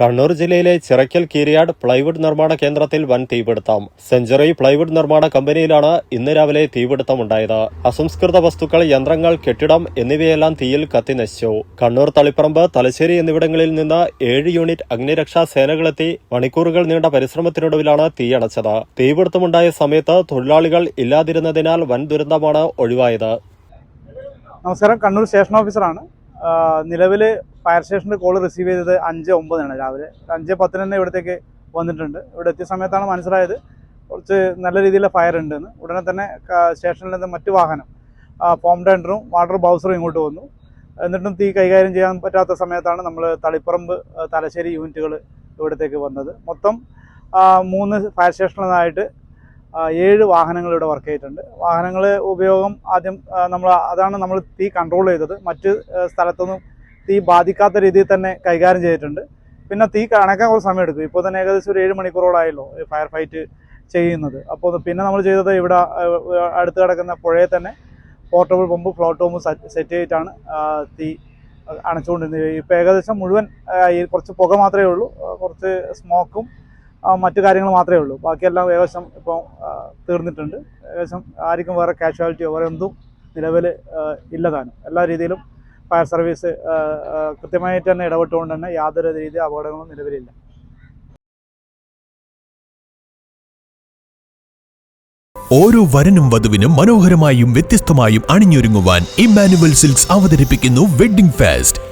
കണ്ണൂർ ജില്ലയിലെ ചിറയ്ക്കൽ കീരിയാട് പ്ലൈവുഡ് നിർമ്മാണ കേന്ദ്രത്തിൽ വൻ തീപിടുത്തം സെഞ്ചുറി പ്ലൈവുഡ് നിർമ്മാണ കമ്പനിയിലാണ് ഇന്ന് രാവിലെ തീപിടുത്തമുണ്ടായത് അസംസ്കൃത വസ്തുക്കൾ യന്ത്രങ്ങൾ കെട്ടിടം എന്നിവയെല്ലാം തീയിൽ കത്തിനശിച്ചു കണ്ണൂർ തളിപ്പറമ്പ് തലശ്ശേരി എന്നിവിടങ്ങളിൽ നിന്ന് ഏഴ് യൂണിറ്റ് അഗ്നിരക്ഷാ സേനകളെത്തി മണിക്കൂറുകൾ നീണ്ട പരിശ്രമത്തിനൊടുവിലാണ് തീയണച്ചത് തീപിടുത്തമുണ്ടായ സമയത്ത് തൊഴിലാളികൾ ഇല്ലാതിരുന്നതിനാൽ വൻ ദുരന്തമാണ് ഒഴിവായത് നമസ്കാരം കണ്ണൂർ സ്റ്റേഷൻ ഓഫീസറാണ് നിലവിൽ ഫയർ സ്റ്റേഷനിൽ കോൾ റിസീവ് ചെയ്തത് അഞ്ച് ഒമ്പതിനാണ് രാവിലെ അഞ്ച് പത്തിന് തന്നെ ഇവിടത്തേക്ക് വന്നിട്ടുണ്ട് ഇവിടെ എത്തിയ സമയത്താണ് മനസ്സിലായത് കുറച്ച് നല്ല രീതിയിലുള്ള ഫയർ ഉണ്ടെന്ന് ഉടനെ തന്നെ സ്റ്റേഷനിൽ നിന്ന് മറ്റു വാഹനം ഫോം ടെൻഡറും വാട്ടർ ബൗസറും ഇങ്ങോട്ട് വന്നു എന്നിട്ടും തീ കൈകാര്യം ചെയ്യാൻ പറ്റാത്ത സമയത്താണ് നമ്മൾ തളിപ്പറമ്പ് തലശ്ശേരി യൂണിറ്റുകൾ ഇവിടത്തേക്ക് വന്നത് മൊത്തം മൂന്ന് ഫയർ സ്റ്റേഷനിലായിട്ട് ഏഴ് വാഹനങ്ങൾ ഇവിടെ വർക്ക് ചെയ്തിട്ടുണ്ട് വാഹനങ്ങൾ ഉപയോഗം ആദ്യം നമ്മൾ അതാണ് നമ്മൾ തീ കൺട്രോൾ ചെയ്തത് മറ്റ് സ്ഥലത്തൊന്നും തീ ബാധിക്കാത്ത രീതിയിൽ തന്നെ കൈകാര്യം ചെയ്തിട്ടുണ്ട് പിന്നെ തീ കണക്കാൻ കുറച്ച് സമയമെടുക്കും ഇപ്പോൾ തന്നെ ഏകദേശം ഒരു ഏഴ് മണിക്കൂറോളായല്ലോ ഫയർ ഫൈറ്റ് ചെയ്യുന്നത് അപ്പോൾ പിന്നെ നമ്മൾ ചെയ്തത് ഇവിടെ അടുത്ത് കിടക്കുന്ന പുഴയെ തന്നെ പോർട്ടബിൾ പമ്പ് ഫ്ലോട്ട് പമ്പും സെറ്റ് ചെയ്തിട്ടാണ് തീ അണച്ചുകൊണ്ടിരുന്നത് ഇപ്പോൾ ഏകദേശം മുഴുവൻ കുറച്ച് പുക മാത്രമേ ഉള്ളൂ കുറച്ച് സ്മോക്കും മറ്റു കാര്യങ്ങൾ മാത്രമേ ഉള്ളൂ ബാക്കിയെല്ലാം ഏകദേശം ഇപ്പോൾ തീർന്നിട്ടുണ്ട് ഏകദേശം ആർക്കും വേറെ കാഷ്വാലിറ്റിയോ വേറെ എന്തും നിലവിൽ ഇല്ലതാണ് എല്ലാ രീതിയിലും ഫയർ സർവീസ് കൃത്യമായിട്ട് തന്നെ ഇടപെട്ടുകൊണ്ട് തന്നെ യാതൊരു രീതി അപകടങ്ങളും നിലവിലില്ല ഓരോ വരനും വധുവിനും മനോഹരമായും വ്യത്യസ്തമായും അണിഞ്ഞൊരുങ്ങുവാൻ ഇമ്മാനുവൽ സിൽക്സ് അവതരിപ്പിക്കുന്നു wedding fest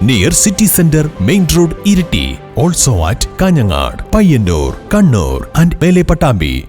near City Centre, Main Road, Iriti. Also at Kanyangad, Payanur, Kannur and Mele Pattambi.